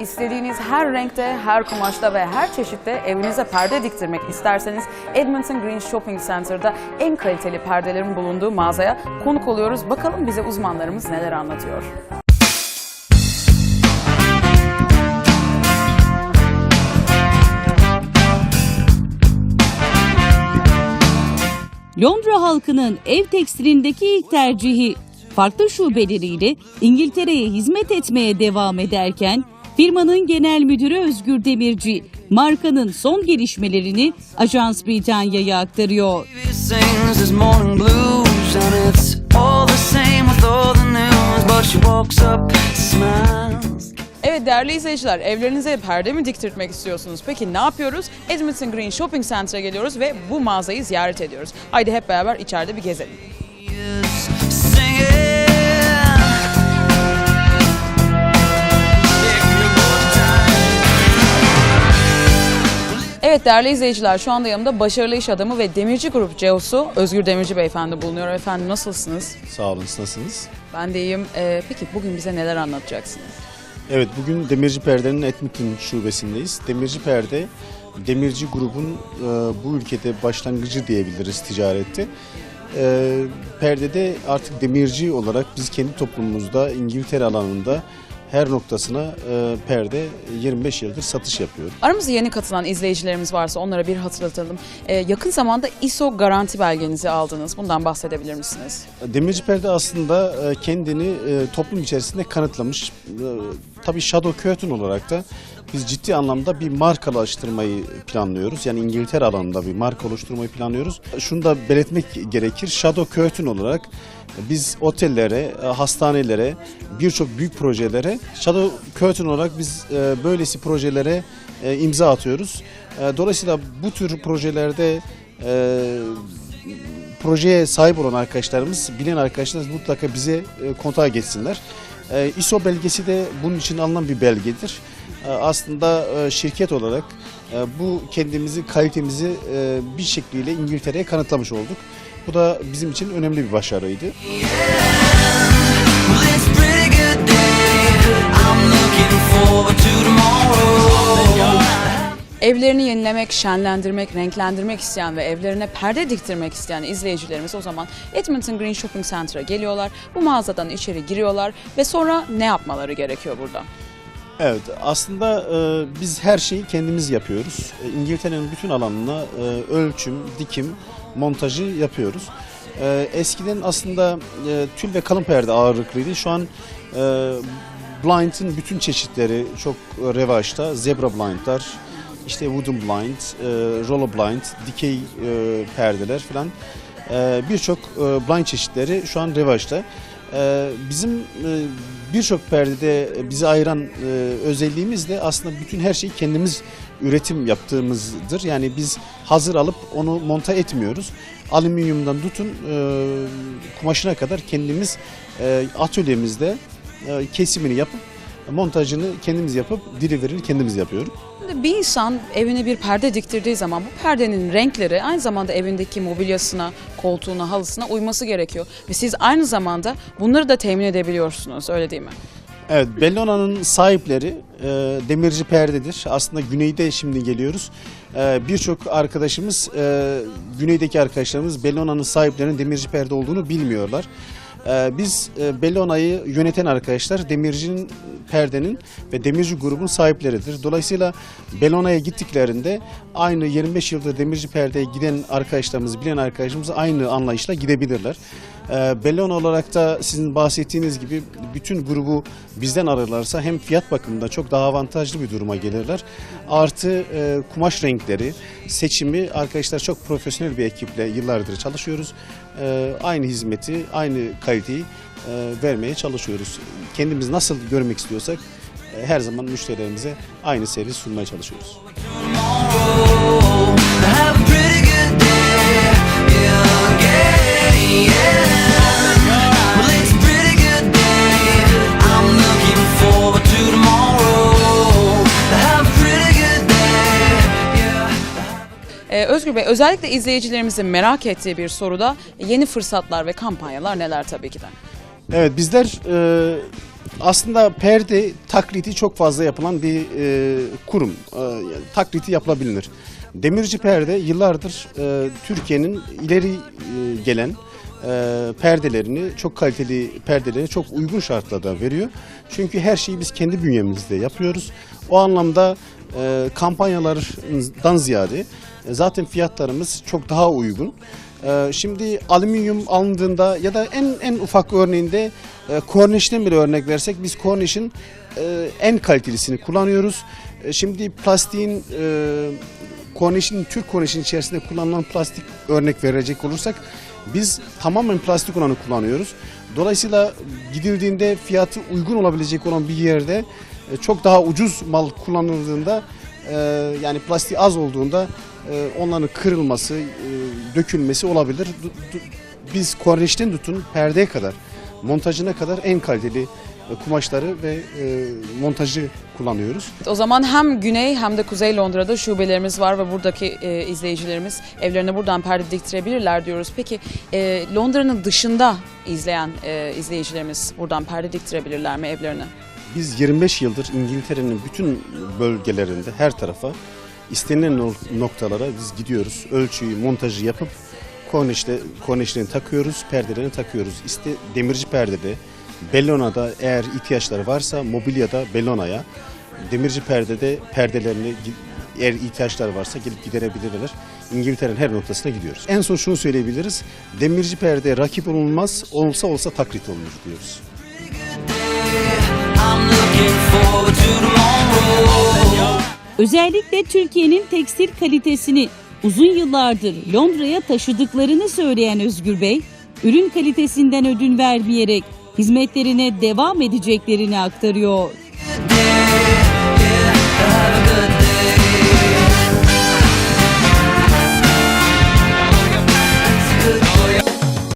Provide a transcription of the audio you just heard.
İstediğiniz her renkte, her kumaşta ve her çeşitte evinize perde diktirmek isterseniz Edmonton Green Shopping Center'da en kaliteli perdelerin bulunduğu mağazaya konuk oluyoruz. Bakalım bize uzmanlarımız neler anlatıyor. Londra halkının ev tekstilindeki ilk tercihi farklı şubeleriyle İngiltere'ye hizmet etmeye devam ederken firmanın genel müdürü Özgür Demirci markanın son gelişmelerini Ajans Britanya'ya aktarıyor. Evet değerli izleyiciler, evlerinize perde mi diktirtmek istiyorsunuz? Peki ne yapıyoruz? Edmonton Green Shopping Center'a geliyoruz ve bu mağazayı ziyaret ediyoruz. Haydi hep beraber içeride bir gezelim. singing Evet değerli izleyiciler şu anda yanımda başarılı iş adamı ve Demirci Grup CEO'su Özgür Demirci Beyefendi bulunuyor. Efendim nasılsınız? Sağ olun, siz nasılsınız? Ben de iyiyim. Ee, peki bugün bize neler anlatacaksınız? Evet, bugün Demirci Perde'nin Edmonton şubesindeyiz. Demirci Perde, Demirci grubun e, bu ülkede başlangıcı diyebiliriz ticarette. E, perdede artık demirci olarak biz kendi toplumumuzda İngiltere alanında her noktasına e, perde 25 yıldır satış yapıyoruz. Aramızda yeni katılan izleyicilerimiz varsa onlara bir hatırlatalım. Ee, yakın zamanda ISO garanti belgenizi aldınız. Bundan bahsedebilir misiniz? Demirci Perde aslında e, kendini e, toplum içerisinde kanıtlamış. E, Tabii Shadow Curtain olarak da biz ciddi anlamda bir markalaştırmayı planlıyoruz. Yani İngiltere alanında bir marka oluşturmayı planlıyoruz. Şunu da belirtmek gerekir. Shadow Curtain olarak biz otellere, hastanelere, birçok büyük projelere Shadow Curtain olarak biz e, böylesi projelere e, imza atıyoruz. E, Dolayısıyla bu tür projelerde projeye sahip olan arkadaşlarımız, bilen arkadaşlarımız mutlaka bize kontağa geçsinler. ISO belgesi de bunun için alınan bir belgedir. E, aslında e, şirket olarak e, bu kendimizi, kalitemizi e, bir şekliyle İngiltere'ye kanıtlamış olduk. Bu da bizim için önemli bir başarıydı. Evlerini yenilemek, şenlendirmek, renklendirmek isteyen ve evlerine perde diktirmek isteyen izleyicilerimiz o zaman Edmonton Green Shopping Center'a geliyorlar. Bu mağazadan içeri giriyorlar ve sonra ne yapmaları gerekiyor burada? Evet, aslında e, biz her şeyi kendimiz yapıyoruz. E, İngiltere'nin bütün alanına e, ölçüm, dikim, montajı yapıyoruz. E, eskiden aslında e, tül ve kalın perde ağırlıklıydı. Şu an e, blind'in bütün çeşitleri çok revaçta. Zebra blind'lar, işte wooden blind, e, roller blind, dikey e, perdeler falan. E, Birçok e, blind çeşitleri şu an revaçta. E, bizim e, birçok perdede bizi ayıran e, özelliğimiz de aslında bütün her şeyi kendimiz üretim yaptığımızdır. Yani biz hazır alıp onu monta etmiyoruz. Alüminyumdan tutun e, kumaşına kadar kendimiz atölyemizde kesimini yapıp montajını kendimiz yapıp delivery'ini kendimiz yapıyoruz. Şimdi bir insan evine bir perde diktirdiği zaman bu perdenin renkleri aynı zamanda evindeki mobilyasına, koltuğuna, halısına uyması gerekiyor. Ve siz aynı zamanda bunları da temin edebiliyorsunuz öyle değil mi? Evet, Bellona'nın sahipleri e, demirci perdedir. Aslında güneyde şimdi geliyoruz. E, Birçok arkadaşımız, e, güneydeki arkadaşlarımız Bellona'nın sahiplerinin demirci perde olduğunu bilmiyorlar. E, biz e, Bellona'yı yöneten arkadaşlar demircinin perdenin ve demirci grubun sahipleridir. Dolayısıyla Bellona'ya gittiklerinde aynı 25 yıldır demirci perdeye giden arkadaşlarımız, bilen arkadaşlarımız aynı anlayışla gidebilirler. E, Bellona olarak da sizin bahsettiğiniz gibi bütün grubu bizden ararlarsa hem fiyat bakımında çok daha avantajlı bir duruma gelirler. Artı e, kumaş renkleri, seçimi arkadaşlar çok profesyonel bir ekiple yıllardır çalışıyoruz. E, aynı hizmeti, aynı kaliteyi e, vermeye çalışıyoruz. Kendimiz nasıl görmek istiyorsak e, her zaman müşterilerimize aynı servis sunmaya çalışıyoruz. Özgür Bey özellikle izleyicilerimizin merak ettiği bir soruda yeni fırsatlar ve kampanyalar neler tabii ki de. Evet bizler e, Aslında perde taklidi çok fazla yapılan bir e, kurum. E, yani taklidi yapılabilir. Demirci Perde yıllardır e, Türkiye'nin ileri e, gelen e, perdelerini, çok kaliteli perdelerini çok uygun şartlarda veriyor. Çünkü her şeyi biz kendi bünyemizde yapıyoruz. O anlamda e, kampanyalardan ziyade zaten fiyatlarımız çok daha uygun. E, şimdi alüminyum alındığında ya da en en ufak örneğinde e, Cornish'ten bile örnek versek biz Cornish'in e, en kalitelisini kullanıyoruz. E, şimdi plastiğin e, Cornish'in Türk Cornish'in içerisinde kullanılan plastik örnek verecek olursak biz tamamen plastik olanı kullanıyoruz. Dolayısıyla gidildiğinde fiyatı uygun olabilecek olan bir yerde e, çok daha ucuz mal kullanıldığında e, yani plastiği az olduğunda e, onların kırılması, e, dökülmesi olabilir. Du- du- Biz Cornish'ten tutun perdeye kadar, montajına kadar en kaliteli e, kumaşları ve e, montajı kullanıyoruz. O zaman hem Güney hem de Kuzey Londra'da şubelerimiz var ve buradaki e, izleyicilerimiz evlerine buradan perde diktirebilirler diyoruz. Peki e, Londra'nın dışında izleyen e, izleyicilerimiz buradan perde diktirebilirler mi evlerine? Biz 25 yıldır İngiltere'nin bütün bölgelerinde her tarafa istenilen nok- noktalara biz gidiyoruz. Ölçüyü, montajı yapıp kornişle, kornişlerini takıyoruz, perdelerini takıyoruz. İşte demirci perdede, Bellona'da eğer ihtiyaçları varsa mobilyada Bellona'ya, demirci perdede perdelerini eğer ihtiyaçları varsa gelip giderebilirler. İngiltere'nin her noktasına gidiyoruz. En son şunu söyleyebiliriz. Demirci perde rakip olunmaz, olsa olsa taklit olunur diyoruz. I'm. Özellikle Türkiye'nin tekstil kalitesini uzun yıllardır Londra'ya taşıdıklarını söyleyen Özgür Bey, ürün kalitesinden ödün vermeyerek hizmetlerine devam edeceklerini aktarıyor. Yeah, yeah,